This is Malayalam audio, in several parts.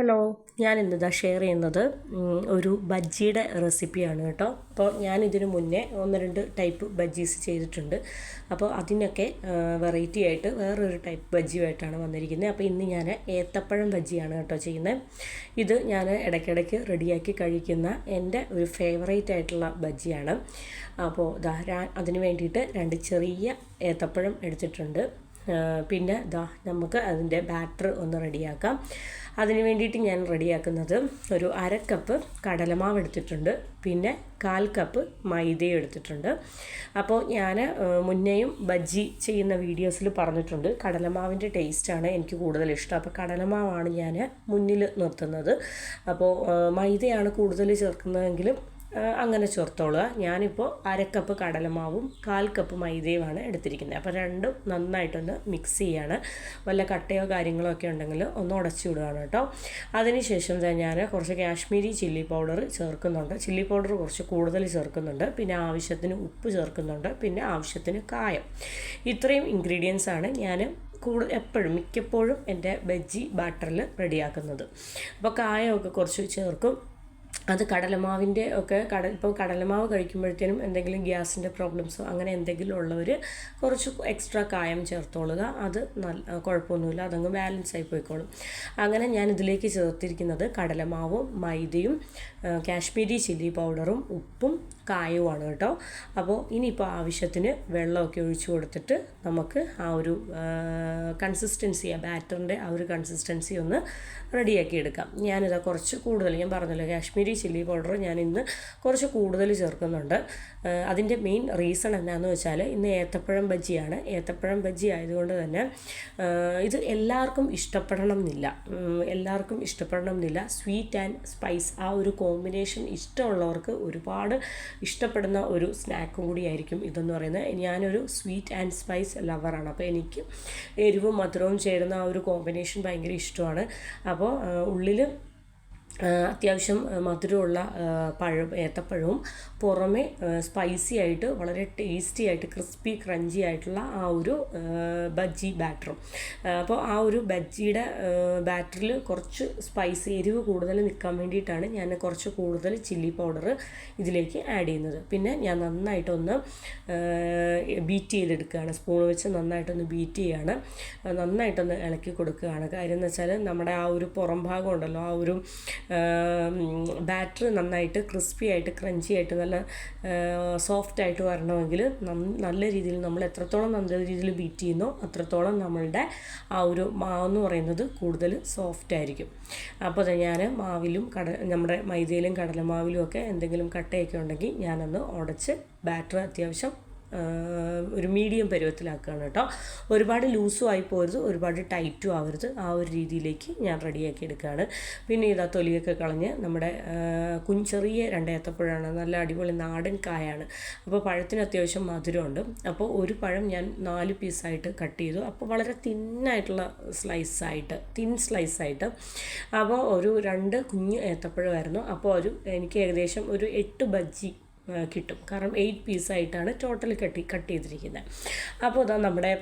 ഹലോ ഞാൻ ഇന്നിതാ ഷെയർ ചെയ്യുന്നത് ഒരു ബജ്ജിയുടെ റെസിപ്പിയാണ് കേട്ടോ. അപ്പോൾ ഞാൻ ഇതിനു മുന്നേ ഒന്ന് രണ്ട് ടൈപ്പ് ബജ്ജീസ് ചെയ്തിട്ടുണ്ട്. അപ്പോൾ അതിനൊക്കെ വെറൈറ്റി ആയിട്ട് വേറൊരു ടൈപ്പ് ബജ്ജിയുമായിട്ടാണ് വന്നിരിക്കുന്നത് അപ്പോൾ ഇന്ന് ഞാൻ ഏത്തപ്പഴം ബജ്ജിയാണ് കേട്ടോ ചെയ്യുന്നത് ഇത് ഞാൻ ഇടയ്ക്കിടയ്ക്ക് റെഡിയാക്കി കഴിക്കുന്ന എന്റെ ഒരു ഫേവറേറ്റ് ആയിട്ടുള്ള ബജ്ജിയാണ്. അപ്പോൾ അതിന് വേണ്ടിയിട്ട് രണ്ട് ചെറിയ ഏത്തപ്പഴം എടുത്തിട്ടുണ്ട്. പിന്നെ ഇതാ നമുക്ക് അതിന്റെ ബാറ്റർ ഒന്ന് റെഡിയാക്കാം. അതിന് വേണ്ടിയിട്ട് ഞാൻ റെഡിയാക്കുന്നത് ഒരു അര കപ്പ് കടലമാവ് എടുത്തിട്ടുണ്ട്. പിന്നെ കാൽ കപ്പ് മൈദയും എടുത്തിട്ടുണ്ട്. അപ്പോൾ ഞാൻ മുന്നേയും ബജ്ജി ചെയ്യുന്ന വീഡിയോസിൽ പറഞ്ഞിട്ടുണ്ട്. കടലമാവിന്റെ ടേസ്റ്റാണ് എനിക്ക് കൂടുതൽ ഇഷ്ടം. അപ്പോൾ കടലമാവാണ് ഞാൻ മുന്നിൽ നിർത്തുന്നത്. അപ്പോൾ മൈദയാണ് കൂടുതൽ ചേർക്കുന്നതെങ്കിലും അങ്ങനെ ചേർത്തോളുക. ഞാനിപ്പോൾ അരക്കപ്പ് കടലമാവും കാൽ കപ്പ് മൈദയുമാണ് എടുത്തിരിക്കുന്നത്. അപ്പോൾ രണ്ടും നന്നായിട്ടൊന്ന് മിക്സ് ചെയ്യാണ്. വല്ല കട്ടയോ കാര്യങ്ങളോ ഒക്കെ ഉണ്ടെങ്കിൽ ഒന്ന് ഉടച്ചു വിടുകയാണ് കേട്ടോ. അതിനുശേഷം ഞാൻ കുറച്ച് കാശ്മീരി ചില്ലി പൗഡർ ചേർക്കുന്നുണ്ട്. ചില്ലി പൗഡർ കുറച്ച് കൂടുതൽ ചേർക്കുന്നുണ്ട്. പിന്നെ ആവശ്യത്തിന് ഉപ്പ് ചേർക്കുന്നുണ്ട്. പിന്നെ ആവശ്യത്തിന് കായം. ഇത്രയും ഇൻഗ്രീഡിയൻസ് ആണ് ഞാൻ കൂടുതൽ എപ്പോഴും മിക്കപ്പോഴും എന്റെ ബജ്ജി ബാറ്ററിൽ റെഡിയാക്കുന്നത് അപ്പോൾ കായമൊക്കെ കുറച്ച് ചേർക്കും. അത് കടലമാവിന്റെ ഒക്കെ കട ഇപ്പോൾ കടലമാവ് കഴിക്കുമ്പോഴത്തേനും എന്തെങ്കിലും ഗ്യാസിന്റെ പ്രോബ്ലംസോ അങ്ങനെ എന്തെങ്കിലും ഉള്ളവർ കുറച്ച് എക്സ്ട്രാ കായം ചേർത്തോളുക. അത് നല്ല കുഴപ്പമൊന്നുമില്ല. അതങ്ങ് ബാലൻസ് ആയി പോയിക്കോളും. അങ്ങനെ ഞാൻ ഇതിലേക്ക് ചേർത്തിരിക്കുന്നത് കടലമാവും മൈദയും കാശ്മീരി ചില്ലി പൗഡറും ഉപ്പും കായവുമാണ് കേട്ടോ. അപ്പോൾ ഇനിയിപ്പോൾ ആവശ്യത്തിന് വെള്ളമൊക്കെ ഒഴിച്ചു കൊടുത്തിട്ട് നമുക്ക് ആ ഒരു കൺസിസ്റ്റൻസി ആ ബാറ്ററിന്റെ ആ ഒരു കൺസിസ്റ്റൻസി ഒന്ന് റെഡിയാക്കി എടുക്കാം. ഞാനിതാ കുറച്ച് കൂടുതൽ ഞാൻ പറഞ്ഞല്ലോ കാശ്മീരി ചില്ലി പൗഡർ ഞാൻ ഇന്ന് കുറച്ച് കൂടുതൽ ചേർക്കുന്നുണ്ട്. അതിന്റെ മെയിൻ റീസൺ എന്താണെന്ന് വെച്ചാൽ ഇന്ന് ഏത്തപ്പഴം ബജ്ജിയാണ് ഏത്തപ്പഴം ബജ്ജി ആയതുകൊണ്ട് തന്നെ ഇത് എല്ലാവർക്കും ഇഷ്ടപ്പെടണം എന്നില്ല എല്ലാവർക്കും ഇഷ്ടപ്പെടണം എന്നില്ല സ്വീറ്റ് ആൻഡ് സ്പൈസ് ആ ഒരു കോമ്പിനേഷൻ ഇഷ്ടമുള്ളവർക്ക് ഒരുപാട് ഇഷ്ടപ്പെടുന്ന ഒരു സ്നാക്കും കൂടിയായിരിക്കും ഇതെന്ന് പറയുന്നത്. ഞാനൊരു സ്വീറ്റ് ആൻഡ് സ്പൈസ് ലവറാണ്. അപ്പോൾ എനിക്ക് എരിവും മധുരവും ചേരുന്ന ആ ഒരു കോമ്പിനേഷൻ ഭയങ്കര ഇഷ്ടമാണ്. അപ്പോൾ ഉള്ളിൽ അത്യാവശ്യം മധുരമുള്ള പഴം ഏത്തപ്പഴവും പുറമെ സ്പൈസി ആയിട്ട് വളരെ ടേസ്റ്റി ആയിട്ട് ക്രിസ്പി ക്രഞ്ചി ആയിട്ടുള്ള ആ ഒരു ബജ്ജി ബാറ്ററും അപ്പോൾ ആ ഒരു ബജ്ജിയുടെ ബാറ്ററിൽ കുറച്ച് സ്പൈസി എരിവ് കൂടുതൽ നിൽക്കാൻ വേണ്ടിയിട്ടാണ് ഞാൻ കുറച്ച് കൂടുതൽ ചില്ലി പൗഡർ ഇതിലേക്ക് ആഡ് ചെയ്യുന്നത്. പിന്നെ ഞാൻ നന്നായിട്ടൊന്ന് ബീറ്റ് ചെയ്തെടുക്കുകയാണ്. സ്പൂൺ വെച്ച് നന്നായിട്ടൊന്ന് ബീറ്റ് ചെയ്യുകയാണ് നന്നായിട്ടൊന്ന് ഇളക്കി കൊടുക്കുകയാണ്. കാര്യം എന്ന് വെച്ചാൽ നമ്മുടെ ആ ഒരു പുറം ഭാഗം ഉണ്ടല്ലോ ആ ഒരു ബാറ്റർ നന്നായിട്ട് ക്രിസ്പി ആയിട്ട് ക്രഞ്ചി ആയിട്ട് നല്ല സോഫ്റ്റ് ആയിട്ട് വരണമെങ്കിൽ നല്ല രീതിയിൽ നമ്മൾ എത്രത്തോളം നല്ല രീതിയിൽ ബീറ്റ് ചെയ്യുന്നോ അത്രത്തോളം നമ്മളുടെ ആ ഒരു മാവ് എന്ന് പറയുന്നത് കൂടുതൽ സോഫ്റ്റ് ആയിരിക്കും. അപ്പോൾ ഞാൻ മാവിലും കട നമ്മുടെ മൈദയിലും കടലമാവിലും ഒക്കെ എന്തെങ്കിലും കട്ടയൊക്കെ ഉണ്ടെങ്കിൽ ഞാനൊന്ന് ഉടച്ച് ബാറ്റർ അത്യാവശ്യം ഒരു മീഡിയം പരുവത്തിലാക്കുകയാണ് കേട്ടോ. ഒരുപാട് ലൂസും ആയി പോരുത് ഒരുപാട് ടൈറ്റും ആവരുത്. ആ ഒരു രീതിയിലേക്ക് ഞാൻ റെഡിയാക്കി എടുക്കുകയാണ്. പിന്നെ ഇതാ തൊലിയൊക്കെ കളഞ്ഞ് നമ്മുടെ കുഞ്ചെറിയ രണ്ടേത്തപ്പഴമാണ് നല്ല അടിപൊളി നാടൻ കായാണ്. അപ്പോൾ പഴത്തിന് അത്യാവശ്യം മധുരമുണ്ട്. അപ്പോൾ ഒരു പഴം ഞാൻ നാല് പീസായിട്ട് കട്ട് ചെയ്തു. അപ്പോൾ വളരെ തിന്നായിട്ടുള്ള സ്ലൈസായിട്ട് തിൻ സ്ലൈസായിട്ട് അപ്പോൾ ഒരു രണ്ട് കുഞ്ഞ് ഏത്തപ്പഴമായിരുന്നു. അപ്പോൾ ഒരു എനിക്ക് ഏകദേശം ഒരു എട്ട് ബജ്ജി കിട്ടും. കാരണം എയ്റ്റ് പീസായിട്ടാണ് ടോട്ടൽ കട്ടി കട്ട് ചെയ്തിരിക്കുന്നത് അപ്പോൾ ഇതാ നമ്മുടെ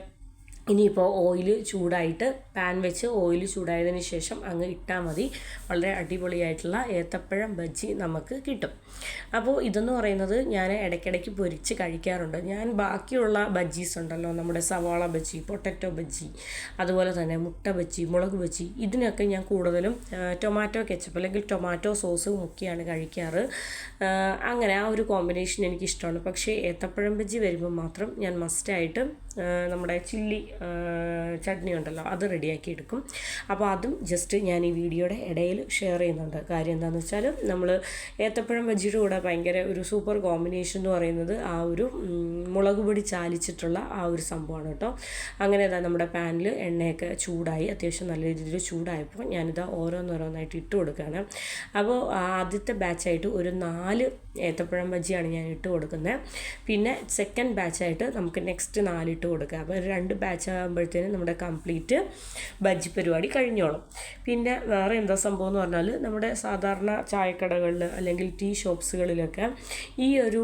ഇനിയിപ്പോൾ ഓയിൽ ചൂടായിട്ട് പാൻ വെച്ച് ഓയിൽ ചൂടായതിന് ശേഷം അങ്ങ് ഇട്ടാൽ മതി. വളരെ അടിപൊളിയായിട്ടുള്ള ഏത്തപ്പഴം ബജ്ജി നമുക്ക് കിട്ടും. അപ്പോൾ ഇതെന്ന് പറയുന്നത് ഞാൻ ഇടയ്ക്കിടയ്ക്ക് പൊരിച്ച് കഴിക്കാറുണ്ട്. ഞാൻ ബാക്കിയുള്ള ബജ്ജീസ് ഉണ്ടല്ലോ നമ്മുടെ സവാള ബജ്ജി പൊട്ടറ്റോ ബജ്ജി അതുപോലെ തന്നെ മുട്ട ബജ്ജി മുളക് ബജ്ജി ഇതിനൊക്കെ ഞാൻ കൂടുതലും ടൊമാറ്റോ കെച്ചപ്പ് അല്ലെങ്കിൽ ടൊമാറ്റോ സോസ് മുക്കിയാണ് കഴിക്കാറ്. അങ്ങനെ ആ ഒരു കോമ്പിനേഷൻ എനിക്കിഷ്ടമാണ് പക്ഷേ ഏത്തപ്പഴം ബജ്ജി വരുമ്പോൾ മാത്രം ഞാൻ മസ്റ്റായിട്ട് നമ്മുടെ ചില്ലി ചട്നി ഉണ്ടല്ലോ അത് റെഡിയാക്കി എടുക്കും. അപ്പോൾ അതും ജസ്റ്റ് ഞാൻ ഈ വീഡിയോയുടെ ഇടയിൽ ഷെയർ ചെയ്യുന്നുണ്ട്. കാര്യം എന്താണെന്ന് വെച്ചാൽ നമ്മൾ ഏത്തപ്പഴം ബജ്ജിയുടെ കൂടെ ഭയങ്കര ഒരു സൂപ്പർ കോമ്പിനേഷൻ എന്ന് പറയുന്നത് ആ ഒരു മുളക് പൊടി ചാലിച്ചിട്ടുള്ള ആ ഒരു സംഭവമാണ് കേട്ടോ. അങ്ങനെ ഇതാ നമ്മുടെ പാനിൽ എണ്ണയൊക്കെ ചൂടായി അത്യാവശ്യം നല്ല രീതിയിൽ ചൂടായപ്പോൾ ഞാനിതാ ഓരോന്നോരോന്നായിട്ട് ഇട്ട് കൊടുക്കുകയാണ്. അപ്പോൾ ആദ്യത്തെ ബാച്ചായിട്ട് ഒരു നാല് ഏത്തപ്പഴം ബജ്ജിയാണ് ഞാൻ ഇട്ട് കൊടുക്കുന്നത്. പിന്നെ സെക്കൻഡ് ബാച്ചായിട്ട് നമുക്ക് നെക്സ്റ്റ് നാലിട്ട് കൊടുക്കുക. അപ്പോൾ രണ്ട് ബാച്ച് ആകുമ്പോഴത്തേനും നമ്മുടെ കംപ്ലീറ്റ് ബജ്ജി പരിപാടി കഴിഞ്ഞോളും. പിന്നെ വേറെ എന്താ സംഭവം എന്ന് പറഞ്ഞാൽ നമ്മുടെ സാധാരണ ചായക്കടകളിൽ അല്ലെങ്കിൽ ടീ ഷോപ്സുകളിലൊക്കെ ഈ ഒരു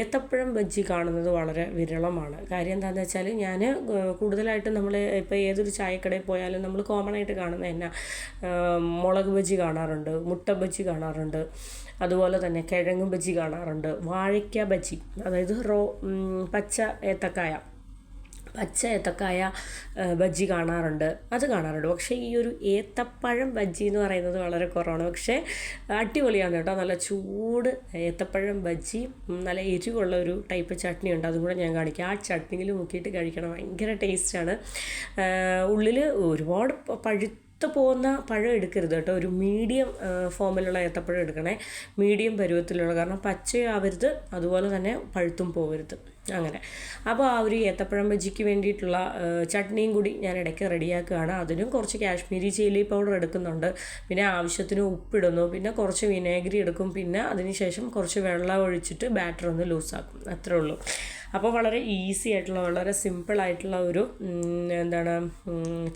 ഏത്തപ്പഴം ബജ്ജി കാണുന്നത് വളരെ വിരളമാണ്. കാര്യം എന്താണെന്ന് വെച്ചാൽ ഞാൻ കൂടുതലായിട്ടും നമ്മൾ ഇപ്പോൾ ഏതൊരു ചായക്കടയിൽ പോയാലും നമ്മൾ കോമൺ ആയിട്ട് കാണുന്ന എന്നാ മുളക് ബജ്ജി കാണാറുണ്ട് മുട്ട ബജ്ജി കാണാറുണ്ട് അതുപോലെ തന്നെ കിഴങ്ങ് ബജ്ജി കാണാറുണ്ട് വാഴയ്ക്ക ബജ്ജി അതായത് റോ പച്ച ഏത്തക്കായ. പച്ച ഏത്തക്കായ ബജ്ജി കാണാറുണ്ട്. അത് കാണാറുണ്ട്. പക്ഷേ ഈ ഒരു ഏത്തപ്പഴം ബജ്ജി എന്ന് പറയുന്നത് വളരെ കുറവാണ്. പക്ഷേ അടിപൊളിയാണ് കേട്ടോ. നല്ല ചൂട് ഏത്തപ്പഴം ബജ്ജി നല്ല എരിവുള്ള ഒരു ടൈപ്പ് ചട്നി ഉണ്ട്. അതും കൂടെ ഞാൻ കാണിക്കാം. ആ ചട്നിയിൽ മുക്കിയിട്ട് കഴിക്കണം ഭയങ്കര ടേസ്റ്റാണ് ഉള്ളിൽ ഒരുപാട് പഴുത്ത പഴുത്ത് പോകുന്ന പഴം എടുക്കരുത് കേട്ടോ. ഒരു മീഡിയം ഫോമിലുള്ള ഏത്തപ്പഴം എടുക്കണേ. മീഡിയം പരുവത്തിലുള്ള കാരണം പച്ചയാവരുത് അതുപോലെ തന്നെ പഴുത്തും പോകരുത് അങ്ങനെ. അപ്പോൾ ആ ഒരു ഏത്തപ്പഴം ബജിക്ക് വേണ്ടിയിട്ടുള്ള ചട്നിയും കൂടി ഞാൻ ഇടയ്ക്ക് റെഡിയാക്കുകയാണ്. അതിനും കുറച്ച് കാശ്മീരി ചില്ലി പൗഡർ എടുക്കുന്നുണ്ട്. പിന്നെ ആവശ്യത്തിന് ഉപ്പിടുന്നു. പിന്നെ കുറച്ച് വിനാഗിരി എടുക്കും. പിന്നെ അതിനുശേഷം കുറച്ച് വെള്ളം ഒഴിച്ചിട്ട് ബാറ്റർ ഒന്ന് ലൂസാക്കും. അത്രേ ഉള്ളൂ. അപ്പോൾ വളരെ ഈസി ആയിട്ടുള്ള വളരെ സിമ്പിൾ ആയിട്ടുള്ള ഒരു എന്താണ്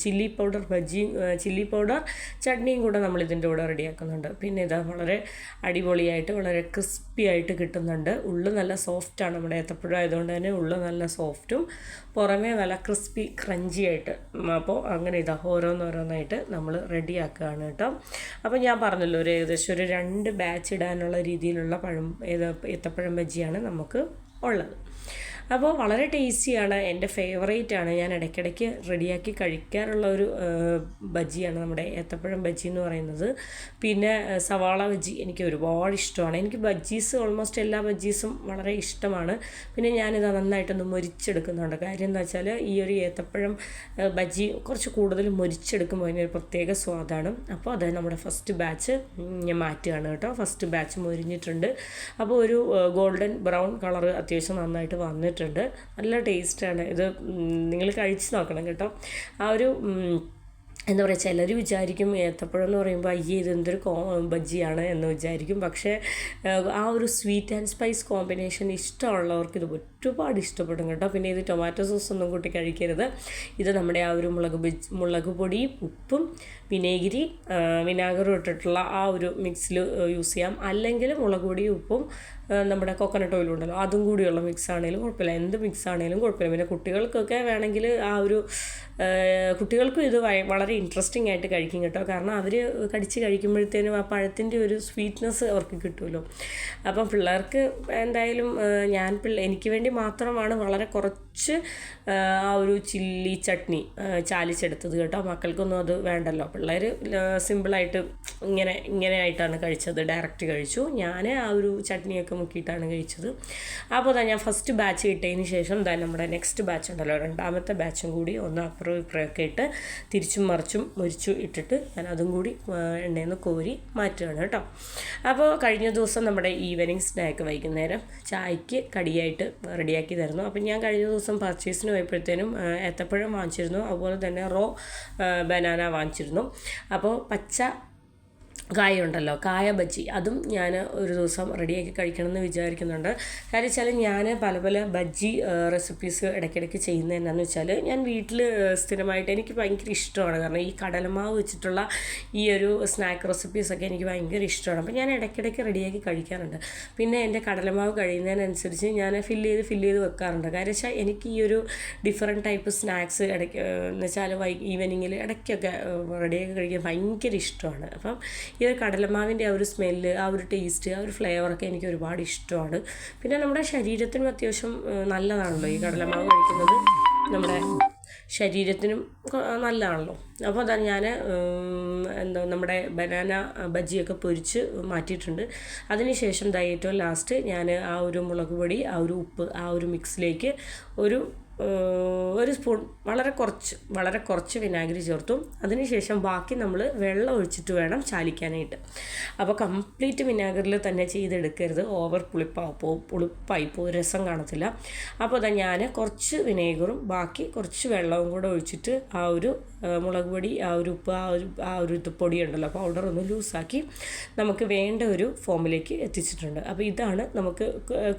chilli powder bajji chilli powder ചട്നിയും കൂടെ നമ്മൾ ഇതിന്റെ കൂടെ റെഡിയാക്കുന്നുണ്ട്. പിന്നെ ഇതാ വളരെ അടിപൊളിയായിട്ട് വളരെ ക്രിസ്പി ആയിട്ട് കിട്ടുന്നുണ്ട്. ഉള്ളു നല്ല സോഫ്റ്റാണ് നമ്മുടെ ഏത്തപ്പഴം ആയതുകൊണ്ട് തന്നെ ഉള്ളു നല്ല സോഫ്റ്റും പുറമേ നല്ല ക്രിസ്പി ക്രഞ്ചി ആയിട്ട്. അപ്പോൾ അങ്ങനെ ഇതാ ഓരോന്നോരോന്നായിട്ട് നമ്മൾ റെഡിയാക്കുകയാണ് കേട്ടോ. അപ്പോൾ ഞാൻ പറഞ്ഞല്ലോ ഒരു ഏകദേശം ഒരു രണ്ട് ബാച്ച് ഇടാനുള്ള രീതിയിലുള്ള പഴം ഏത്തപ്പഴം ബജ്ജിയാണ് നമുക്ക് ഉള്ളത്. അപ്പോൾ വളരെ ടേസ്റ്റിയാണ്. എന്റെ ഫേവറേറ്റ് ആണ്. ഞാൻ ഇടയ്ക്കിടയ്ക്ക് റെഡിയാക്കി കഴിക്കാറുള്ള ഒരു ബജിയാണ് നമ്മുടെ ഏത്തപ്പഴം ബജി എന്ന് പറയുന്നത്. പിന്നെ സവാള ബജി എനിക്ക് ഒരുപാട് ഇഷ്ടമാണ്. എനിക്ക് ബജ്ജീസ് ഓൾമോസ്റ്റ് എല്ലാ ബജ്ജീസും വളരെ ഇഷ്ടമാണ്. പിന്നെ ഞാനിത് നന്നായിട്ടൊന്ന് മൊരിച്ചെടുക്കുന്നുണ്ട്. കാര്യം എന്താ വെച്ചാൽ ഈ ഒരു ഏത്തപ്പഴം ബജി കുറച്ച് കൂടുതൽ മൊരിച്ചെടുക്കുമ്പോൾ അതിനൊരു പ്രത്യേക സ്വാദാണ്. അപ്പോൾ അത് നമ്മുടെ ഫസ്റ്റ് ബാച്ച് ഞാൻ മാറ്റുകയാണ് കേട്ടോ. ഫസ്റ്റ് ബാച്ച് മൊരിഞ്ഞിട്ടുണ്ട്. അപ്പോൾ ഒരു ഗോൾഡൻ ബ്രൗൺ കളർ അത്യാവശ്യം നന്നായിട്ട് വന്നിട്ടുണ്ട്. നല്ല ടേസ്റ്റാണ്. ഇത് നിങ്ങൾ കഴിച്ച് നോക്കണം കേട്ടോ. ആ ഒരു എന്താ പറയുക ചിലർ വിചാരിക്കും ഏത്തപ്പഴം എന്ന് പറയുമ്പോൾ അയ്യേ ഇതെന്തൊരു കോ ബജ്ജിയാണ് എന്ന് വിചാരിക്കും. പക്ഷേ ആ ഒരു സ്വീറ്റ് ആൻഡ് സ്പൈസ് കോമ്പിനേഷൻ ഇഷ്ടമുള്ളവർക്ക് ഇത് ഒരുപാട് ഇഷ്ടപ്പെടും കേട്ടോ. പിന്നെ ഇത് ടൊമാറ്റോ സോസ് ഒന്നും കൂട്ടി കഴിക്കരുത്. ഇത് നമ്മുടെ ആ ഒരു മുളക് ബജ് മുളക് പൊടിയും ഉപ്പും വിനേഗിരി വിനാഗറും ഇട്ടിട്ടുള്ള ആ ഒരു മിക്സിൽ യൂസ് ചെയ്യാം. അല്ലെങ്കിൽ മുളക് പൊടിയും ഉപ്പും നമ്മുടെ കൊക്കനട്ട് ഓയിൽ ഉണ്ടല്ലോ അതും കൂടിയുള്ള മിക്സ് ആണെങ്കിലും കുഴപ്പമില്ല. എന്ത് മിക്സ് ആണെങ്കിലും കുഴപ്പമില്ല. പിന്നെ കുട്ടികൾക്കൊക്കെ വേണമെങ്കിൽ ആ ഒരു കുട്ടികൾക്കും ഇത് വളരെ ഇൻട്രസ്റ്റിംഗ് ആയിട്ട് കഴിക്കും കേട്ടോ. കാരണം അവർ കടിച്ച് കഴിക്കുമ്പോഴത്തേനും ആ പഴത്തിന്റെ ഒരു സ്വീറ്റ്നെസ് അവർക്ക് കിട്ടുമല്ലോ. അപ്പം പിള്ളേർക്ക് എന്തായാലും ഞാൻ പിള്ള എനിക്ക് വേണ്ടി മാത്രമാണ് വളരെ കുറച്ച് ആ ഒരു ചില്ലി ചട്നി ചാലിച്ചെടുത്തത് കേട്ടോ. മക്കൾക്കൊന്നും അത് വേണ്ടല്ലോ. പിള്ളേർ സിമ്പിളായിട്ട് ഇങ്ങനെ ഇങ്ങനെ ആയിട്ടാണ് കഴിച്ചത്. ഡയറക്റ്റ് കഴിച്ചു. ഞാൻ ആ ഒരു ചട്നിയൊക്കെ മുക്കിയിട്ടാണ് കഴിച്ചത്. അപ്പോൾ തന്നെ ഞാൻ ഫസ്റ്റ് ബാച്ച് കിട്ടിയതിന് ശേഷം ദാ നമ്മുടെ നെക്സ്റ്റ് ബാച്ച് ഉണ്ടല്ലോ രണ്ടാമത്തെ ബാച്ചും കൂടി ഒന്ന് അപ്പുറം ഇപ്പുറമൊക്കെ ഇട്ട് തിരിച്ചും മറിച്ചും മുരിച്ചു ഇട്ടിട്ട് ഞാൻ അതും കൂടി എണ്ണയിൽ നിന്ന് കോരി മാറ്റുകയാണ് കേട്ടോ. അപ്പോൾ കഴിഞ്ഞ ദിവസം നമ്മുടെ ഈവനിങ് സ്നാക്ക് വൈകുന്നേരം ചായക്ക് കടിയായിട്ട് റെഡിയാക്കി തരുന്നു. അപ്പം ഞാൻ കഴിഞ്ഞ ദിവസം പർച്ചേസിന് പോയപ്പോഴത്തേനും ഏത്തപ്പഴം വാങ്ങിച്ചിരുന്നു. അതുപോലെ തന്നെ റോ ബനാന വാങ്ങിച്ചിരുന്നു. അപ്പോൾ പച്ച കായ ഉണ്ടല്ലോ കായ ബജ്ജി. അതും ഞാൻ ഒരു ദിവസം റെഡിയാക്കി കഴിക്കണം എന്ന് വിചാരിക്കുന്നുണ്ട്. കാര്യം വെച്ചാൽ ഞാൻ പല പല ബജ്ജി റെസിപ്പീസ് ഇടയ്ക്കിടയ്ക്ക് ചെയ്യുന്നത് എന്നാന്ന് വെച്ചാൽ ഞാൻ വീട്ടിൽ സ്ഥിരമായിട്ട് എനിക്ക് ഭയങ്കര ഇഷ്ടമാണ്. കാരണം ഈ കടലമാവ് വെച്ചിട്ടുള്ള ഈ ഒരു സ്നാക്ക് റെസിപ്പീസൊക്കെ എനിക്ക് ഭയങ്കര ഇഷ്ടമാണ്. അപ്പോൾ ഞാൻ ഇടയ്ക്കിടയ്ക്ക് റെഡിയാക്കി കഴിക്കാറുണ്ട്. പിന്നെ എന്റെ കടലമാവ് കഴിയുന്നതിനനുസരിച്ച് ഞാൻ ഫില്ല് ചെയ്ത് ഫില്ല് ചെയ്ത് വെക്കാറുണ്ട്. കാര്യം വെച്ചാൽ എനിക്ക് ഈ ഒരു ഡിഫറെന്റ് ടൈപ്പ് സ്നാക്സ് ഇടയ്ക്ക് എന്ന് വെച്ചാൽ വൈ ഈവനിങ്ങിൽ ഇടയ്ക്കൊക്കെ റെഡിയാക്കി കഴിക്കാൻ ഭയങ്കര ഇഷ്ടമാണ്. അപ്പം ഈ ഒരു കടലമാവിന്റെ ആ ഒരു സ്മെല്ല് ആ ഒരു ടേസ്റ്റ് ആ ഒരു ഫ്ലേവറൊക്കെ എനിക്ക് ഒരുപാട് ഇഷ്ടമാണ്. പിന്നെ നമ്മുടെ ശരീരത്തിനും അത്യാവശ്യം നല്ലതാണല്ലോ ഈ കടലമാവ് കഴിക്കുന്നത്. നമ്മുടെ ശരീരത്തിനും നല്ലതാണല്ലോ. അപ്പോൾ അതാ ഞാൻ എന്താ നമ്മുടെ ബനാന ബജ്ജിയൊക്കെ പൊരിച്ച് മാറ്റിയിട്ടുണ്ട്. അതിനുശേഷം ദാ ലാസ്റ്റ് ഞാൻ ആ ഒരു മുളക് പൊടി ആ ഒരു ഉപ്പ് ആ ഒരു മിക്സിലേക്ക് ഒരു ഒരു സ്പൂൺ വളരെ കുറച്ച് വളരെ കുറച്ച് വിനാഗിരി ചേർത്തും. അതിനുശേഷം ബാക്കി നമ്മൾ വെള്ളം ഒഴിച്ചിട്ട് വേണം ചാലിക്കാനായിട്ട്. അപ്പോൾ കംപ്ലീറ്റ് വിനാഗിരിൽ തന്നെ ചെയ്തെടുക്കരുത്. ഓവർ പുളിപ്പാപ്പോ പുളിപ്പായിപ്പോ രസം കാണത്തില്ല. അപ്പോൾ അതാ ഞാൻ കുറച്ച് വിനേഗറും ബാക്കി കുറച്ച് വെള്ളവും കൂടെ ഒഴിച്ചിട്ട് ആ ഒരു മുളക് പൊടി ആ ഒരു ഉപ്പ് ആ ഒരു ആ ഒരു പൊടി ഉണ്ടല്ലോ പൗഡർ ഒന്ന് ലൂസാക്കി നമുക്ക് വേണ്ട ഒരു ഫോമിലേക്ക് എത്തിച്ചിട്ടുണ്ട്. അപ്പോൾ ഇതാണ് നമുക്ക്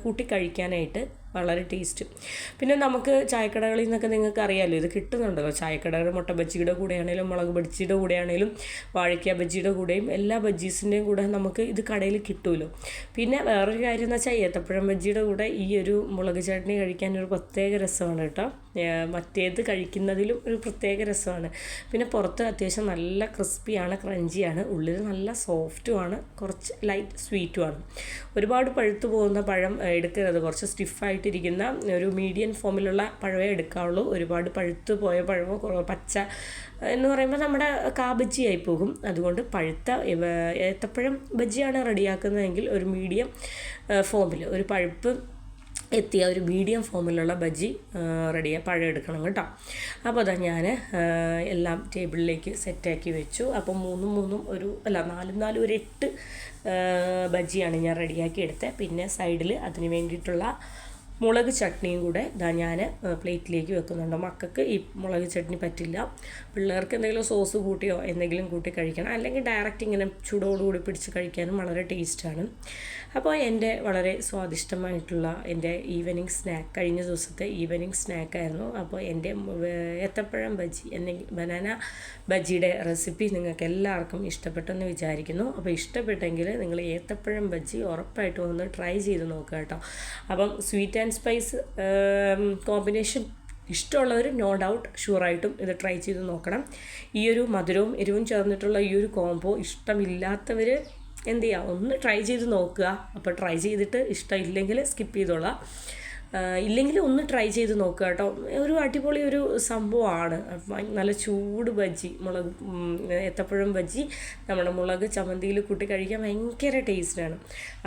കൂട്ടി കഴിക്കാനായിട്ട് വളരെ ടേസ്റ്റ് പിന്നെ നമുക്ക് ചായക്കടകളിൽ നിന്നൊക്കെ നിങ്ങൾക്ക് അറിയാമല്ലോ ഇത് കിട്ടുന്നുണ്ടല്ലോ. ചായക്കടകൾ മുട്ട ബജ്ജിയുടെ കൂടെയാണെങ്കിലും മുളക് ബജ്ജിയുടെ കൂടെയാണെങ്കിലും വാഴയ്ക്ക ബജ്ജിയുടെ കൂടെയും എല്ലാ ബജ്ജീസിന്റെയും കൂടെ നമുക്ക് ഇത് കടയിൽ കിട്ടുമല്ലോ പിന്നെ വേറൊരു കാര്യം എന്ന് വെച്ചാൽ ഏത്തപ്പഴം ബജ്ജിയുടെ കൂടെ ഈ ഒരു മുളക് ചട്നി കഴിക്കാൻ ഒരു പ്രത്യേക രസമാണ് കേട്ടോ. മറ്റേത് കഴിക്കുന്നതിലും ഒരു പ്രത്യേക രസമാണ്. പിന്നെ പുറത്ത് അത്യാവശ്യം നല്ല ക്രിസ്പിയാണ് ക്രഞ്ചിയാണ് ഉള്ളിൽ നല്ല സോഫ്റ്റുമാണ് കുറച്ച് ലൈറ്റ് സ്വീറ്റുമാണ്. ഒരുപാട് പഴുത്തു പോകുന്ന പഴം എടുക്കരുത്. കുറച്ച് സ്റ്റിഫായിട്ടിരിക്കുന്ന ഒരു മീഡിയം ഫോമിലുള്ള പഴമേ എടുക്കാവുള്ളൂ. ഒരുപാട് പഴുത്തു പോയ പഴമോ പച്ച എന്ന് പറയുമ്പോൾ നമ്മുടെ കാ ബജ്ജിയായി പോകും. അതുകൊണ്ട് പഴുത്ത ഏത്തപ്പഴം ബജ്ജിയാണ് റെഡിയാക്കുന്നതെങ്കിൽ ഒരു മീഡിയം ഫോമിൽ ഒരു പഴുപ്പ് എത്തിയ ഒരു മീഡിയം ഫോമിലുള്ള ബജ്ജി റെഡിയാ പഴം എടുക്കണം കേട്ടോ. അപ്പോൾ അതാ ഞാൻ എല്ലാം ടേബിളിലേക്ക് സെറ്റാക്കി വെച്ചു. അപ്പോൾ മൂന്നും മൂന്നും ഒരു അല്ല നാലും നാലും ഒരു എട്ട് ബജ്ജിയാണ് ഞാൻ റെഡിയാക്കി എടുത്തത് പിന്നെ സൈഡിൽ അതിന് വേണ്ടിയിട്ടുള്ള മുളക് ചട്നിയും കൂടെ ഇതാ ഞാൻ പ്ലേറ്റിലേക്ക് വെക്കുന്നുണ്ട്. മക്കൾക്ക് ഈ മുളക് ചട്നി പറ്റില്ല. പിള്ളേർക്ക് എന്തെങ്കിലും സോസ് കൂട്ടിയോ എന്തെങ്കിലും കൂട്ടി കഴിക്കണം. അല്ലെങ്കിൽ ഡയറക്റ്റ് ഇങ്ങനെ ചൂടോടുകൂടി പിടിച്ച് കഴിക്കാനും വളരെ ടേസ്റ്റാണ് അപ്പോൾ എന്റെ വളരെ സ്വാദിഷ്ടമായിട്ടുള്ള എന്റെ ഈവനിങ് സ്നാക്ക് കഴിഞ്ഞ ദിവസത്തെ ഈവനിങ് സ്നാക്കായിരുന്നു അപ്പോൾ എന്റെ ഏത്തപ്പഴം ബജി അല്ലെങ്കിൽ ബനാന ബജ്ജിയുടെ റെസിപ്പി നിങ്ങൾക്ക് എല്ലാവർക്കും ഇഷ്ടപ്പെട്ടെന്ന് വിചാരിക്കുന്നു. അപ്പോൾ ഇഷ്ടപ്പെട്ടെങ്കിൽ നിങ്ങൾ ഏത്തപ്പഴം ബജ്ജി ഉറപ്പായിട്ടും ഒന്ന് ട്രൈ ചെയ്ത് നോക്കുക കേട്ടോ. അപ്പം സ്വീറ്റ് ആൻഡ് സ്പൈസ് കോമ്പിനേഷൻ ഇഷ്ടമുള്ളവർ നോ ഡൗട്ട് ഷുവറായിട്ടും ഇത് ട്രൈ ചെയ്ത് നോക്കണം. ഈ ഒരു മധുരവും എരിവും ചേർന്നിട്ടുള്ള ഈ ഒരു കോംബോ ഇഷ്ടമില്ലാത്തവർ എന്ത് ചെയ്യുക ഒന്ന് ട്രൈ ചെയ്ത് നോക്കുക. അപ്പോൾ ട്രൈ ചെയ്തിട്ട് ഇഷ്ടമില്ലെങ്കിൽ സ്കിപ്പ് ചെയ്തോളാം. ഇല്ലെങ്കിൽ ഒന്ന് ട്രൈ ചെയ്ത് നോക്കുക കേട്ടോ. ഒരു അടിപൊളി ഒരു സംഭവമാണ് നല്ല ചൂട് ബജ്ജി മുളക് ഏത്തപ്പഴം ബജ്ജി നമ്മുടെ മുളക് ചമ്മന്തിയിൽ കൂട്ടി കഴിക്കാൻ ഭയങ്കര ടേസ്റ്റാണ്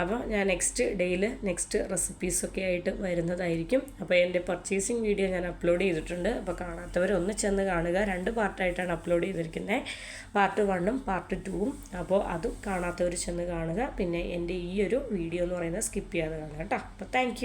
അപ്പോൾ ഞാൻ നെക്സ്റ്റ് ഡേയിൽ നെക്സ്റ്റ് റെസിപ്പീസൊക്കെ ആയിട്ട് വരുന്നതായിരിക്കും. അപ്പോൾ എന്റെ പർച്ചേസിങ് വീഡിയോ ഞാൻ അപ്ലോഡ് ചെയ്തിട്ടുണ്ട്. അപ്പോൾ കാണാത്തവരൊന്ന് ചെന്ന് കാണുക. രണ്ട് പാർട്ടായിട്ടാണ് അപ്ലോഡ് ചെയ്തിരിക്കുന്നത് പാർട്ട് വണ്ണും പാർട്ട് ടൂവും അപ്പോൾ അതും കാണാത്തവർ ചെന്ന് കാണുക. പിന്നെ എന്റെ ഈ ഒരു വീഡിയോ എന്ന് പറയുന്നത് സ്കിപ്പ് ചെയ്യാതെ കാണുക കേട്ടോ. അപ്പോൾ താങ്ക്